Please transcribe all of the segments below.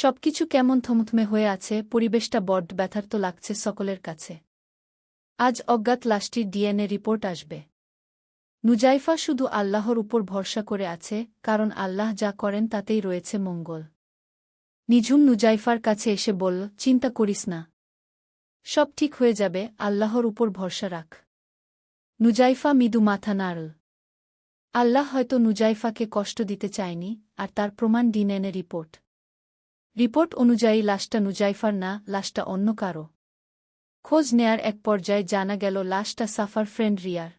সবকিছু কেমন থমথমে হয়ে আছে, পরিবেশটা বড্ড ব্যথার্ত লাগছে সকলের কাছে। আজ অজ্ঞাত লাশটির ডিএনএ রিপোর্ট আসবে। নুজাইফা শুধু আল্লাহর উপর ভরসা করে আছে, কারণ আল্লাহ যা করেন তাতেই রয়েছে মঙ্গল। নিঝুম নুজাইফার কাছে এসে বলল, চিন্তা করিস না। সব ঠিক হয়ে যাবে, আল্লাহর উপর ভরসা রাখ। নুজাইফা মৃদু মাথা নাড়ল। আল্লাহ হয়তো নুজাইফাকে কষ্ট দিতে চায়নি, আর তার প্রমাণ ডিএনএ রিপোর্ট। রিপোর্ট অনুযায়ী লাশটা নুজাইফার না, লাশটা অন্য কারও। খোঁজ নেয়ার এক পর্যায়ে জানা গেল লাশটা সাফার ফ্রেন্ড রিয়ার।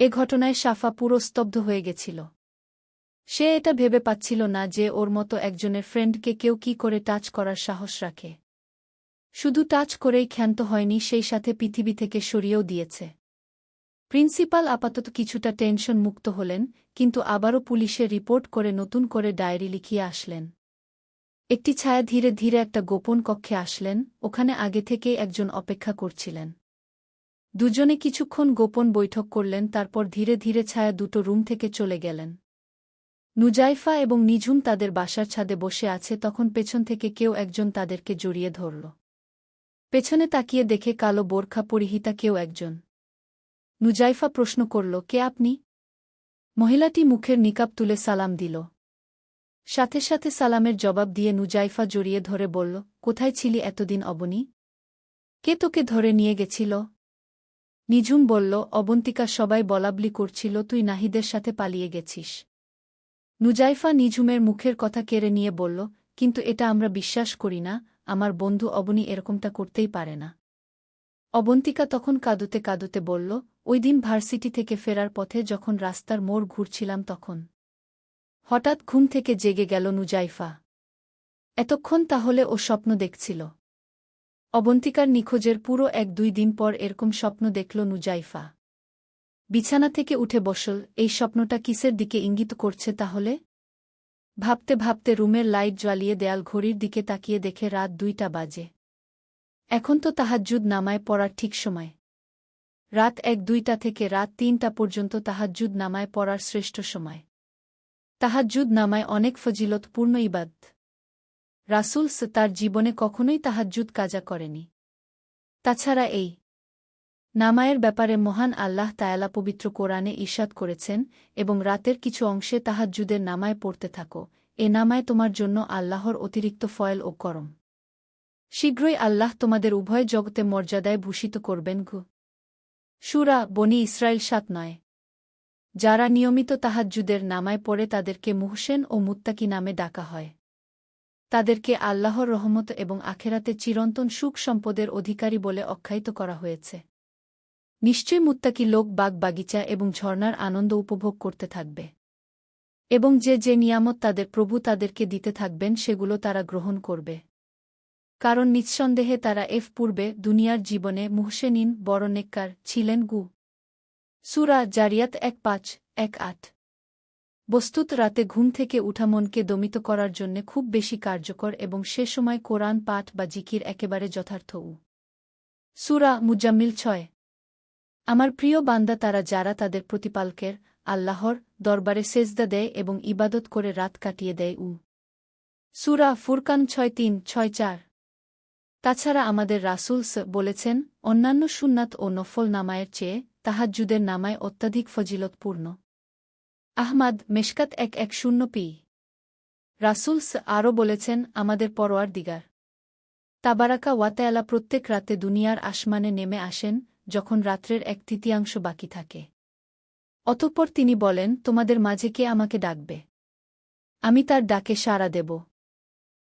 এ ঘটনায় সাফা পুরো স্তব্ধ হয়ে গেছিল। সে এটা ভেবে পাচ্ছিল না যে ওর মতো একজনের ফ্রেন্ডকে কেউ কি করে টাচ করার সাহস রাখে। শুধু টাচ করেই ক্ষান্ত হয়নি, সেই সাথে পৃথিবী থেকে সরিয়েও দিয়েছে। প্রিন্সিপাল আপাতত কিছুটা টেনশন মুক্ত হলেন, কিন্তু আবারও পুলিশে রিপোর্ট করে নতুন করে ডায়েরি লিখিয়ে আসলেন। একটি ছায়া ধীরে ধীরে একটা গোপন কক্ষে আসলেন, ওখানে আগে থেকেই একজন অপেক্ষা করছিলেন। দুজনে কিছুক্ষণ গোপন বৈঠক করলেন, তারপর ধীরে ধীরে ছায়া দুটো রুম থেকে চলে গেলেন। নুজাইফা এবং নিঝুম তাদের বাসার ছাদে বসে আছে, তখন পেছন থেকে কেউ একজন তাদেরকে জড়িয়ে ধরল। পেছনে তাকিয়ে দেখে কালো বোরখা পরিহিতা কেউ একজন। নুজাইফা প্রশ্ন করল, কে আপনি? মহিলাটি মুখের নিকাব তুলে সালাম দিল। সাথে সাথে সালামের জবাব দিয়ে নুজাইফা জড়িয়ে ধরে বলল, কোথায় ছিলি এতদিন, অবনী? কে তোকে ধরে নিয়ে গেছিল? নিঝুম বলল, অবন্তিকা সবাই বলাবলি করছিল, তুই নাহিদের সাথে পালিয়ে গেছিস। নুজাইফা নিঝুমের মুখের কথা কেড়ে নিয়ে বলল, কিন্তু এটা আমরা বিশ্বাস করি না, আমার বন্ধু অবনী এরকমটা করতেই পারে না। অবন্তিকা তখন কাঁদুতে কাঁদুতে বলল, ওই দিন ভার্সিটি থেকে ফেরার পথে যখন রাস্তার মোড় ঘুরছিলাম তখন হঠাৎ ঘুম থেকে জেগে গেল নুজাইফা। এতক্ষণ তাহলে ও স্বপ্ন দেখছিল। অবন্তিকার নিখোঁজের পুরো এক দুই দিন পর এরকম স্বপ্ন দেখল নুজাইফা। বিছানা থেকে উঠে বসল, এই স্বপ্নটা কিসের দিকে ইঙ্গিত করছে তাহলে? ভাবতে ভাবতে রুমের লাইট জ্বালিয়ে দেয়াল ঘড়ির দিকে তাকিয়ে দেখে রাত দুইটা বাজে। এখন তো তাহাজ্জুদ নামায় পড়ার ঠিক সময়। রাত এক দুইটা থেকে রাত তিনটা পর্যন্ত তাহাজ্জুদ নামায় পড়ার শ্রেষ্ঠ সময়। তাহাজ্জুদ নামায় অনেক ফজিলতপূর্ণ ইবাদ। রাসুলস তার জীবনে কখনোই তাহাজ্জুদ কাজা করেনি। তাছাড়া এই নামায়ের ব্যাপারে মহান আল্লাহ তায়ালা পবিত্র কোরআনে ঈর্ষাদ করেছেন এবং রাতের কিছু অংশে তাহাজ্জুদের নামায় পড়তে থাকো। এ নামায় তোমার জন্য আল্লাহর অতিরিক্ত ফয়েল ও করম। শীঘ্রই আল্লাহ তোমাদের উভয় জগতে মর্যাদায় ভূষিত করবেন ঘু। সুরা বনি ইসরায়েল সাত নয়। যারা নিয়মিত তাহাজ্জুদের নামায় পড়ে তাদেরকে মুহসেন ও মুত্তাকি নামে ডাকা হয়। তাদেরকে আল্লাহর রহমত এবং আখেরাতে চিরন্তন সুখ সম্পদের অধিকারী বলে অখ্যায়িত করা হয়েছে। নিশ্চয় মুত্তাকি লোক বাগ বাগিচা এবং ঝর্নার আনন্দ উপভোগ করতে থাকবে। এবং যে যে নিয়ামত তাদের প্রভু তাদেরকে দিতে থাকবেন সেগুলো তারা গ্রহণ করবে। কারণ নিঃসন্দেহে তারা এফ পূর্বে দুনিয়ার জীবনে মুহসেনিন বড়নেক্কার ছিলেন গু। সুরা জারিয়াত এক পাঁচ, এক আট। বস্তুত রাতে ঘুম থেকে উঠা মনকে দমিত করার জন্য খুব বেশি কার্যকর এবং সে সময় কোরআন, পাঠ বা জিকির একেবারে যথার্থ উ। সুরা মুজাম্মিল ছয়। আমার প্রিয় বান্দা তারা যারা তাদের প্রতিপালকের, আল্লাহর দরবারে সেজদা দেয় এবং ইবাদত করে রাত কাটিয়ে দেয় উ। সুরা ফুরকান ছয় তিন, ছয় চার। তাছাড়া আমাদের রাসুলস বলেছেন, অন্যান্য সুন্নাত ও নফল নামায়ের চেয়ে তাহাজ্জুদের নামায় অত্যাধিক ফজিলতপূর্ণ। আহমাদ মেশকাত এক এক শূন্য পি। রাসুলস আরও বলেছেন, আমাদের পরোয়ার দিগার। তাবারাকা ওয়াতায়ালা প্রত্যেক রাতে দুনিয়ার আসমানে নেমে আসেন, যখন রাত্রের এক তৃতীয়াংশ বাকি থাকে। অতঃপর তিনি বলেন, তোমাদের মাঝে কে আমাকে ডাকবে? আমি তার ডাকে সাড়া দেব।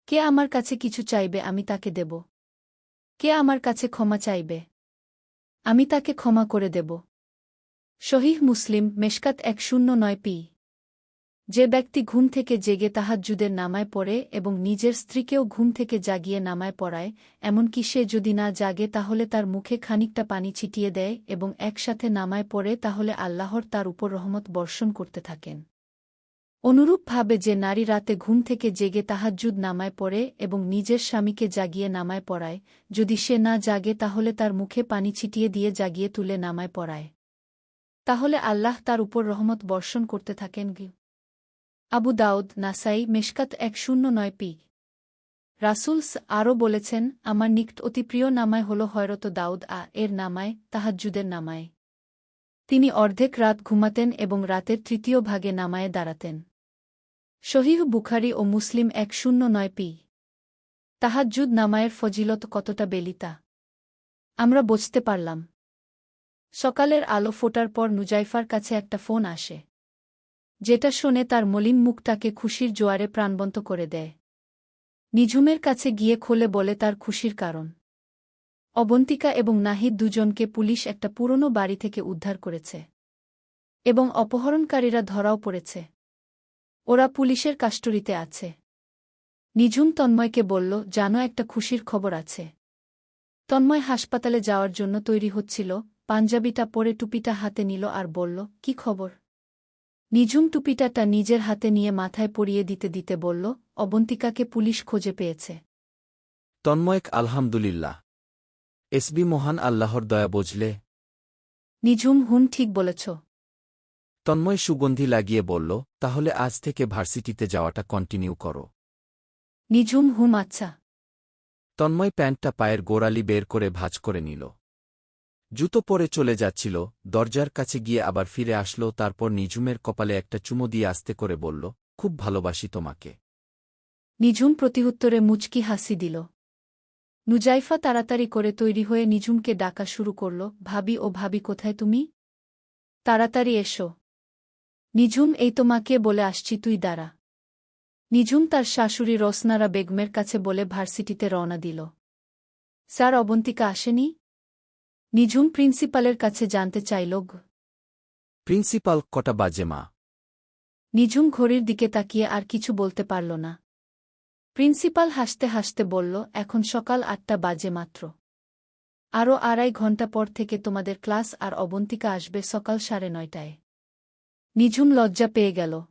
কে আমার কাছে কিছু চাইবে, আমি তাকে দেব। কে আমার কাছে ক্ষমা চাইবে? আমি তাকে ক্ষমা করে দেব। শহীহ মুসলিম মেশকাত এক শূন্য নয় পি। যে ব্যক্তি ঘুম থেকে জেগে তাহাজ্জুদের নামায় পড়ে এবং নিজের স্ত্রীকেও ঘুম থেকে জাগিয়ে নামায় পড়ায়, এমনকি সে যদি না জাগে তাহলে তার মুখে খানিকটা পানি ছিটিয়ে দেয় এবং একসাথে নামায় পড়ে তাহলে আল্লাহর তার উপর রহমত বর্ষণ করতে থাকেন। অনুরূপভাবে যে নারী রাতে ঘুম থেকে জেগে তাহাজ্জুদ নামায় পড়ে এবং নিজের স্বামীকে জাগিয়ে নামায় পড়ায়, যদি সে না জাগে তাহলে তার মুখে পানি ছিটিয়ে দিয়ে জাগিয়ে তুলে নামায় পড়ায়। তাহলে আল্লাহ তার উপর রহমত বর্ষণ করতে থাকেন গি আবু দাউদ নাসাই মেশকাত এক শূন্য নয় পি। রাসুলস আরও বলেছেন, আমার নিকট অতি প্রিয় নামায় হল হয়রত দাউদ আ, এর নামায়, তাহাজ্জুদের নামায়। তিনি অর্ধেক রাত ঘুমাতেন এবং রাতের তৃতীয় ভাগে নামায়ে দাঁড়াতেন। শহীহ বুখারি ও মুসলিম এক শূন্য নয় পি। তাহাজ্জুদ নামায়ের ফজিলত কতটা বেলিতা। আমরা বুঝতে পারলাম। সকালের আলো ফোটার পর নুজাইফার কাছে একটা ফোন আসে। যেটা শুনে তার মলিন মুখটাকে খুশির জোয়ারে প্রাণবন্ত করে দেয়। নিঝুমের কাছে গিয়ে খোলে বলে তার খুশির কারণ। অবন্তিকা এবং নাহিদ দুজনকে পুলিশ একটা পুরনো বাড়ি থেকে উদ্ধার করেছে। এবং অপহরণকারীরা ধরাও পড়েছে। ওরা পুলিশের কাস্টরিতে আছে। নিঝুম তন্ময়কে বলল, জানো, একটা খুশির খবর আছে। তন্ময় হাসপাতালে যাওয়ার জন্য তৈরি হচ্ছিল, পাঞ্জাবিটা পরে টুপিটা হাতে নিল আর বলল, কি খবর? নিঝুম টুপিটাটা নিজের হাতে নিয়ে মাথায় পরিয়ে দিতে দিতে বলল, অবন্তিকাকে পুলিশ খোঁজে পেয়েছে। তন্ময়ক আলহামদুলিল্লাহ। এসবি মহান আল্লাহর দয়া বুঝলে। নিঝুম হুন ঠিক বলেছ। তন্ময় সুগন্ধি লাগিয়ে বলল তাহলে আজ থেকে ভার্সিটিতে যাওয়াটা কন্টিনিউ করো। নিঝুম হুম আচ্ছা। তন্ময় প্যান্টটা পায়ের গোড়ালি বের করে ভাজ করে নিল। জুতো পরে চলে যাচ্ছিল দরজার কাছে গিয়ে আবার ফিরে আসলো তারপর নিঝুমের কপালে একটা চুমো দিয়ে আস্তে করে বলল খুব ভালোবাসি তোমাকে। নিঝুম প্রতিউত্তরে মুচকি হাসি দিল। নুজাইফা তাড়াতাড়ি করে তৈরি হয়ে নিঝুমকে ডাকা শুরু করল ভাবি ও ভাবি কোথায় তুমি? তাড়াতাড়ি এসো। নিঝুম এই তোমাকে বলে আসছি তুই দাঁড়া। নিঝুম তার শাশুড়ি রসনারা বেগমের কাছে বলে ভার্সিটিতে রওনা দিল। স্যার অবন্তিকা আসেনি? নিঝুম প্রিন্সিপালের কাছে জানতে চাইল প্রিন্সিপাল কটা বাজে মা? নিঝুম ঘড়ির দিকে তাকিয়ে আর কিছু বলতে পারল না। প্রিন্সিপাল হাসতে হাসতে বলল এখন সকাল আটটা বাজে মাত্র। আরও আড়াই ঘণ্টা পর থেকে তোমাদের ক্লাস আর অবন্তিকা আসবে সকাল সাড়ে নয়টায়। নিঝুম লজ্জা পেয়ে গেল।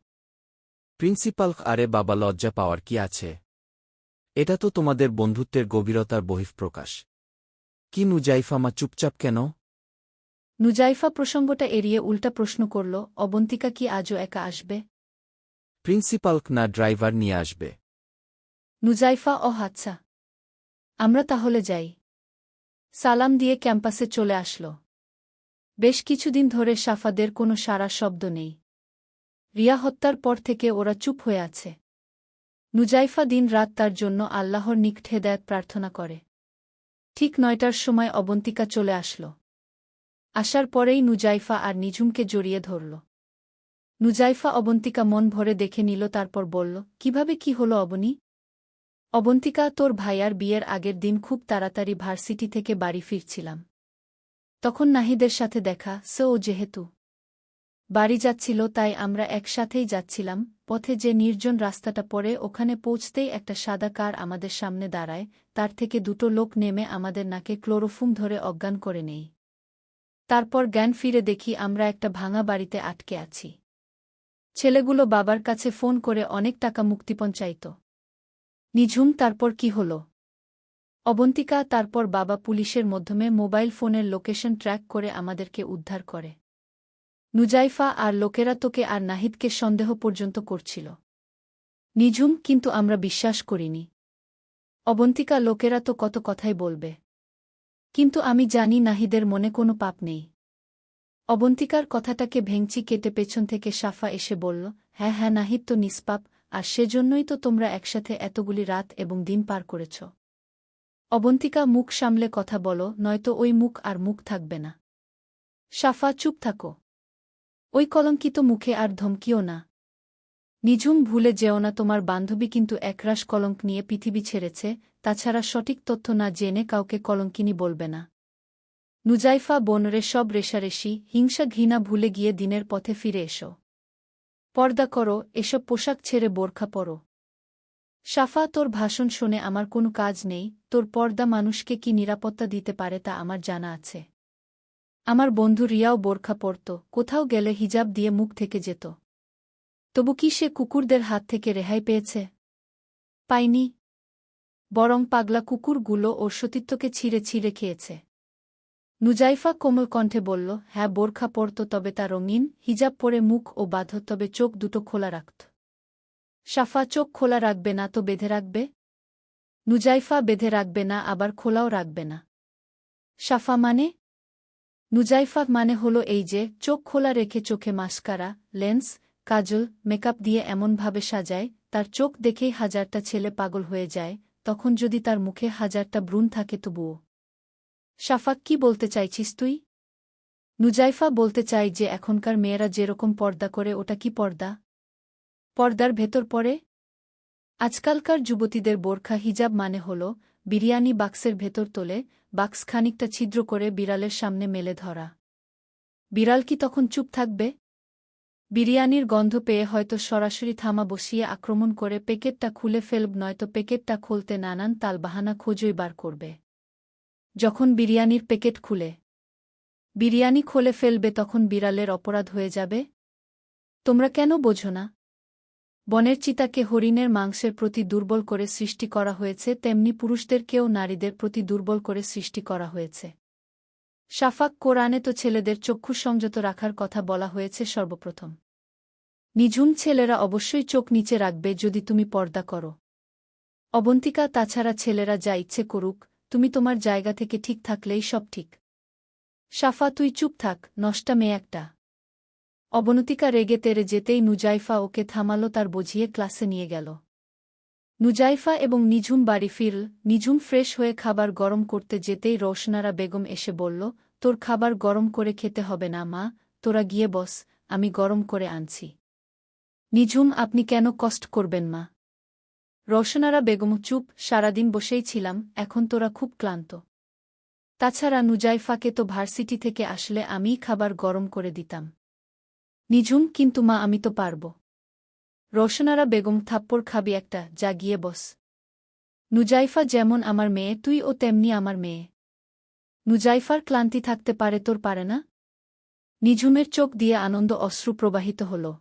প্রিন্সিপাল আরে বাবা লজ্জা পাওয়ার কি আছে? এটা তো তোমাদের বন্ধুত্বের গভীরতার বহিঃপ্রকাশ। কি নুজাইফা মা চুপচাপ কেন? নুজাইফা প্রসঙ্গটা এড়িয়ে উল্টা প্রশ্ন করল অবন্তিকা কি আজও একা আসবে? প্রিন্সিপাল না ড্রাইভার নিয়ে আসবে। নুজাইফা ও হাচ্ছা আমরা তাহলে যাই। সালাম দিয়ে ক্যাম্পাসে চলে আসল। বেশ কিছুদিন ধরে সাফাদের কোনো সারা শব্দ নেই। রিয়া হত্যার পর থেকে ওরা চুপ হয়ে আছে। নুজাইফা দিন রাত তার জন্য আল্লাহর নিকট হেদায়ত প্রার্থনা করে। ঠিক নয়টার সময় অবন্তিকা চলে আসল। আসার পরেই নুজাইফা আর নিঝুমকে জড়িয়ে ধরল। নুজাইফা অবন্তিকা মন ভরে দেখে নিল, তারপর বলল, কীভাবে কি হলো অবনী? অবন্তিকা, তোর ভাইয়ার বিয়ের আগের দিন খুব তাড়াতাড়ি ভার্সিটি থেকে বাড়ি ফিরছিলাম। তখন নাহিদের সাথে দেখা, সে ও যেহেতু বাড়ি যাচ্ছিল তাই আমরা একসাথেই যাচ্ছিলাম, পথে যে নির্জন রাস্তাটা পড়ে ওখানে পৌঁছতেই একটা সাদা কার আমাদের সামনে দাঁড়ায়, তার থেকে দুটো লোক নেমে আমাদের নাকে ক্লোরোফুম ধরে অজ্ঞান করে নেই। তারপর জ্ঞান ফিরে দেখি আমরা একটা ভাঙা বাড়িতে আটকে আছি। ছেলেগুলো বাবার কাছে ফোন করে অনেক টাকা মুক্তিপণ চাইত। নিঝুম, তারপর কি হল? অবন্তিকা, তারপর বাবা পুলিশের মাধ্যমে মোবাইল ফোনের লোকেশন ট্র্যাক করে আমাদেরকে উদ্ধার করে। নুজাইফা আর লোকেরা তোকে আর নাহিদকে সন্দেহ পর্যন্ত করছিল। নিঝুম, কিন্তু আমরা বিশ্বাস করিনি। অবন্তিকা, লোকেরা তো কত কথাই বলবে। কিন্তু আমি জানি নাহিদের মনে কোনো পাপ নেই। অবন্তিকার কথাটাকে ভেঙচি কেটে পেছন থেকে সাফা এসে বলল হ্যাঁ হ্যাঁ নাহিদ তো নিষ্পাপ। আর সেজন্যই তো তোমরা একসাথে এতগুলি রাত এবং দিন পার করেছ। অবন্তিকা মুখ সামলে কথা বলো, নয়তো ওই মুখ আর মুখ থাকবে না। সাফা, চুপ থাকো। ওই কলঙ্কিত মুখে আর ধমকিও না। নিঝুম ভুলে যেও না, তোমার বান্ধবী কিন্তু একরাশ কলঙ্ক নিয়ে পৃথিবী ছেড়েছে, তাছাড়া সঠিক তথ্য না জেনে কাউকে কলঙ্কিনী বলবে না। নুজাইফা বনরে সব রেশারেশি হিংসা ঘৃণা ভুলে গিয়ে দিনের পথে ফিরে এসো। পর্দা করো, এসব পোশাক ছেড়ে বোরখা পরো। সাফা তোর ভাষণ শুনে আমার কোনো কাজ নেই, তোর পর্দা মানুষকে কি নিরাপত্তা দিতে পারে তা আমার জানা আছে। আমার বন্ধু রিয়াও বোরখা পরত, কোথাও গেলে হিজাব দিয়ে মুখ থেকে যেত। তবু কি সে কুকুরদের হাত থেকে রেহাই পেয়েছে? পাইনি। বরং পাগলা কুকুরগুলো ওর সতীত্বকে ছিঁড়ে ছিঁড়ে খেয়েছে। নুজাইফা কোমল কণ্ঠে বলল হ্যাঁ বোরখা পরত তবে তা রঙিন, হিজাব পরে মুখ ও বাঁধ, তবে চোখ দুটো খোলা রাখত। সাফা চোখ খোলা রাখবে না তো বেঁধে রাখবে? নুজাইফা বেঁধে রাখবে না, আবার খোলাও রাখবে না। সাফা মানে? নুজাইফা মানে হলো এই যে, চোখ খোলা রেখে চোখে মাস্কারা, লেন্স, কাজল, মেকআপ দিয়ে এমনভাবে সাজায়, তার চোখ দেখেই হাজারটা ছেলে পাগল হয়ে যায়, তখন যদি তার মুখে হাজারটা ব্রুন থাকে তবুও। সাফাক কি বলতে চাইছিস তুই? নুজাইফা বলতে চাই যে এখনকার মেয়েরা যেরকম পর্দা করে ওটা কি পর্দা? পর্দার ভেতর পড়ে? আজকালকার যুবতীদের বোরখা হিজাব মানে হল, বিরিয়ানি বাক্সের ভেতর তোলে, বাক্স খানিকটা ছিদ্র করে বিড়ালের সামনে মেলে ধরা। বিড়াল কি তখন চুপ থাকবে? বিরিয়ানির গন্ধ পেয়ে হয়তো সরাসরি থামা বসিয়ে আক্রমণ করে পেকেটটা খুলে ফেলব নয়তো পেকেটটা খুলতে নানান তালবাহানা খোঁজই বার করবে। যখন বিরিয়ানির প্যাকেট খুলে। বিরিয়ানি খোলে ফেলবে তখন বিড়ালের অপরাধ হয়ে যাবে? তোমরা কেন বোঝো না? বনের চিতাকে হরিণের মাংসের প্রতি দুর্বল করে সৃষ্টি করা হয়েছে, তেমনি পুরুষদেরকেও নারীদের প্রতি দুর্বল করে সৃষ্টি করা হয়েছে। শাফাক কোরআনে তো ছেলেদের চক্ষু সংযত রাখার কথা বলা হয়েছে সর্বপ্রথম। নিঝুম ছেলেরা অবশ্যই চোখ নিচে রাখবে যদি তুমি পর্দা করো। অবন্তিকা তাছাড়া ছেলেরা যা ইচ্ছে করুক তুমি তোমার জায়গা থেকে ঠিক থাকলেই সব ঠিক। সাফা তুই চুপ থাক, নষ্টা মেয়ে একটা। অবনতিকা রেগে তেরে যেতেই নুজাইফা ওকে থামালো, তার বুঝিয়ে ক্লাসে নিয়ে গেল। নুজাইফা এবং নিঝুম বাড়ি ফিরল। নিঝুম ফ্রেশ হয়ে খাবার গরম করতে যেতেই রোশনারা বেগম এসে বলল, তোর খাবার গরম করে খেতে হবে না, মা। তোরা গিয়ে বস, আমি গরম করে আনছি। নিঝুম আপনি কেন কষ্ট করবেন, মা? রোশনারা বেগম, চুপ, সারাদিন বসেই ছিলাম, এখন তোরা খুব ক্লান্ত। তাছাড়া নুজাইফাকে তো ভার্সিটি থেকে আসলে আমিই খাবার গরম করে দিতাম। নিঝুম, কিন্তু মা, আমি তো পারব। রোশনারা বেগম, থাপ্পড় খাবি একটা, যা গিয়ে বস। নুজাইফা যেমন আমার মেয়ে, তুই ও তেমনি আমার মেয়ে। নুজাইফার ক্লান্তি থাকতে পারে, তোর পারে না? নিঝুমের চোখ দিয়ে আনন্দ অশ্রু প্রবাহিত হল।